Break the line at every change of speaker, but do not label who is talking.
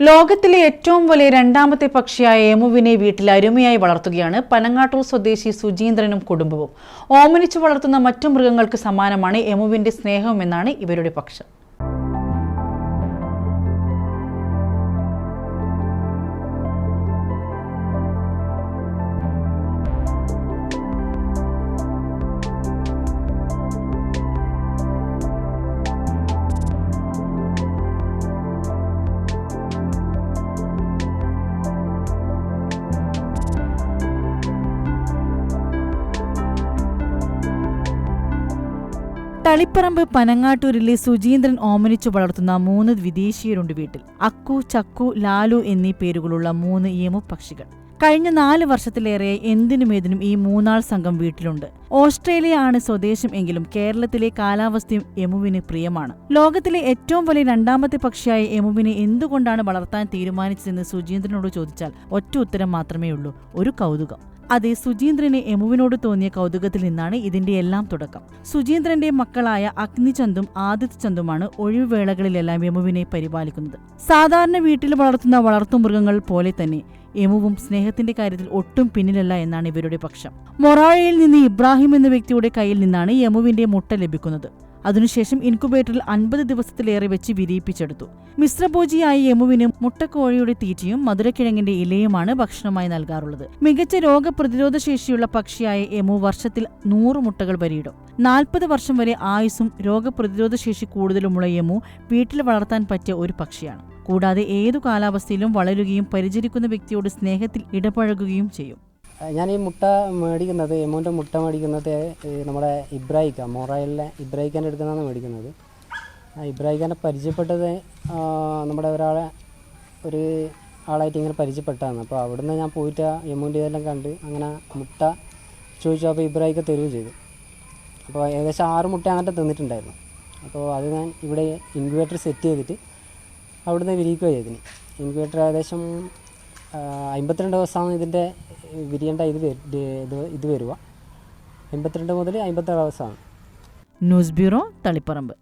ലോകത്തിലെ ഏറ്റവും വലിയ രണ്ടാമത്തെ പക്ഷിയായ എമുവിനെ വീട്ടിൽ അരുമയായി വളർത്തുകയാണ് പനങ്ങാട്ടൂർ സ്വദേശി സുജീന്ദ്രനും കുടുംബവും. ഓമനിച്ചു വളർത്തുന്ന മറ്റു മൃഗങ്ങൾക്ക് സമാനമാണ് എമുവിന്റെ സ്നേഹമെന്നാണ് ഇവരുടെ പക്ഷം. തളിപ്പറമ്പ് പനങ്ങാട്ടൂരിലെ സുജീന്ദ്രൻ ഓമനിച്ചു വളർത്തുന്ന മൂന്ന് വിദേശീയരുണ്ട് വീട്ടിൽ. അക്കു ചക്കു ലാലു എന്നീ പേരുകളുള്ള മൂന്ന് യമു പക്ഷികൾ. കഴിഞ്ഞ നാല് വർഷത്തിലേറെ എന്തിനും ഏതിനും ഈ മൂന്നാൾ സംഘം വീട്ടിലുണ്ട്. ഓസ്ട്രേലിയ ആണ് സ്വദേശം എങ്കിലും കേരളത്തിലെ കാലാവസ്ഥയും എമുവിന് പ്രിയമാണ്. ലോകത്തിലെ ഏറ്റവും വലിയ രണ്ടാമത്തെ പക്ഷിയായ എമുവിനെ എന്തുകൊണ്ടാണ് വളർത്താൻ തീരുമാനിച്ചതെന്ന് സുജീന്ദ്രനോട് ചോദിച്ചാൽ ഒറ്റ ഉത്തരം മാത്രമേ ഉള്ളൂ ഒരു കൗതുകം. അതെ സുജീന്ദ്രന് എമുവിനോട് തോന്നിയ കൗതുകത്തിൽ നിന്നാണ് ഇതിന്റെ എല്ലാം തുടക്കം. സുജീന്ദ്രന്റെ മക്കളായ അഗ്നിചന്ദും ആദിത്യ ചന്ദുമാണ് ഒഴിവുവേളകളിലെല്ലാം എമുവിനെ പരിപാലിക്കുന്നത്. സാധാരണ വീട്ടിൽ വളർത്തുന്ന വളർത്തുമൃഗങ്ങൾ പോലെ തന്നെ എമുവും സ്നേഹത്തിന്റെ കാര്യത്തിൽ ഒട്ടും പിന്നിലല്ല എന്നാണ് ഇവരുടെ പക്ഷം. മൊറാഴയിൽ നിന്ന് ഇബ്രാഹിം എന്ന വ്യക്തിയുടെ കയ്യിൽ നിന്നാണ് എമുവിന്റെ മുട്ട ലഭിക്കുന്നത്. അതിനുശേഷം ഇൻകുബേറ്ററിൽ അൻപത് ദിവസത്തിലേറെ വെച്ച് വിരിയിപ്പിച്ചെടുത്തു. മിശ്രഭോജിയായ യമുവിന് മുട്ടക്കോഴിയുടെ തീറ്റയും മധുരക്കിഴങ്ങിന്റെ ഇലയുമാണ് ഭക്ഷണമായി നൽകാറുള്ളത്. മികച്ച രോഗപ്രതിരോധ ശേഷിയുള്ള പക്ഷിയായ യമു വർഷത്തിൽ നൂറ് മുട്ടകൾ വരിയിടും. നാൽപ്പത് വർഷം വരെ ആയുസ്സും രോഗപ്രതിരോധ ശേഷി കൂടുതലുമുള്ള യമു വീട്ടിൽ വളർത്താൻ പറ്റിയ ഒരു പക്ഷിയാണ്. കൂടാതെ ഏതു കാലാവസ്ഥയിലും വളരുകയും പരിചരിക്കുന്ന വ്യക്തിയോട് സ്നേഹത്തിൽ ഇടപഴകുകയും ചെയ്യും.
ഞാൻ ഈ മുട്ട മേടിക്കുന്നത് എമൗണ്ട് മുട്ട മേടിക്കുന്നത് നമ്മുടെ ഇബ്രാഹിക്ക മൊറയിലെ ഇബ്രാഹിക്കാന്റെ അടുത്ത് നിന്നാണ് മേടിക്കുന്നത്. ആ ഇബ്രാഹിക്കാനെ പരിചയപ്പെട്ടത് നമ്മുടെ ഒരാളെ ഒരു ആളായിട്ട് ഇങ്ങനെ പരിചയപ്പെട്ടതാണ് അപ്പോൾ അവിടുന്ന് ഞാൻ പോയിട്ട് എമൗണ്ട് ഇതെല്ലാം കണ്ട് അങ്ങനെ മുട്ട ചോദിച്ചു അപ്പോൾ ഇബ്രാഹിക്ക തരുകയും ചെയ്തു. അപ്പോൾ ഏകദേശം ആറ് മുട്ട അങ്ങനത്തെ തിന്നിട്ടുണ്ടായിരുന്നു. അപ്പോൾ അത് ഞാൻ ഇവിടെ ഇൻക്യുബേറ്റർ സെറ്റ് ചെയ്തിട്ട് അവിടുന്ന് വിരിയിക്കുക ചെയ്തിന് ഇൻക്യുബേറ്റർ ഏകദേശം അമ്പത്തിരണ്ട് ദിവസമാണ് ഇതിന്റെ വിരിയേണ്ട ഇത് ഇത് ഇത് വരിക അമ്പത്തിരണ്ട് മുതൽ അമ്പത്താറ് ദിവസമാണ്
ന്യൂസ് ബ്യൂറോ തളിപ്പറമ്പ്.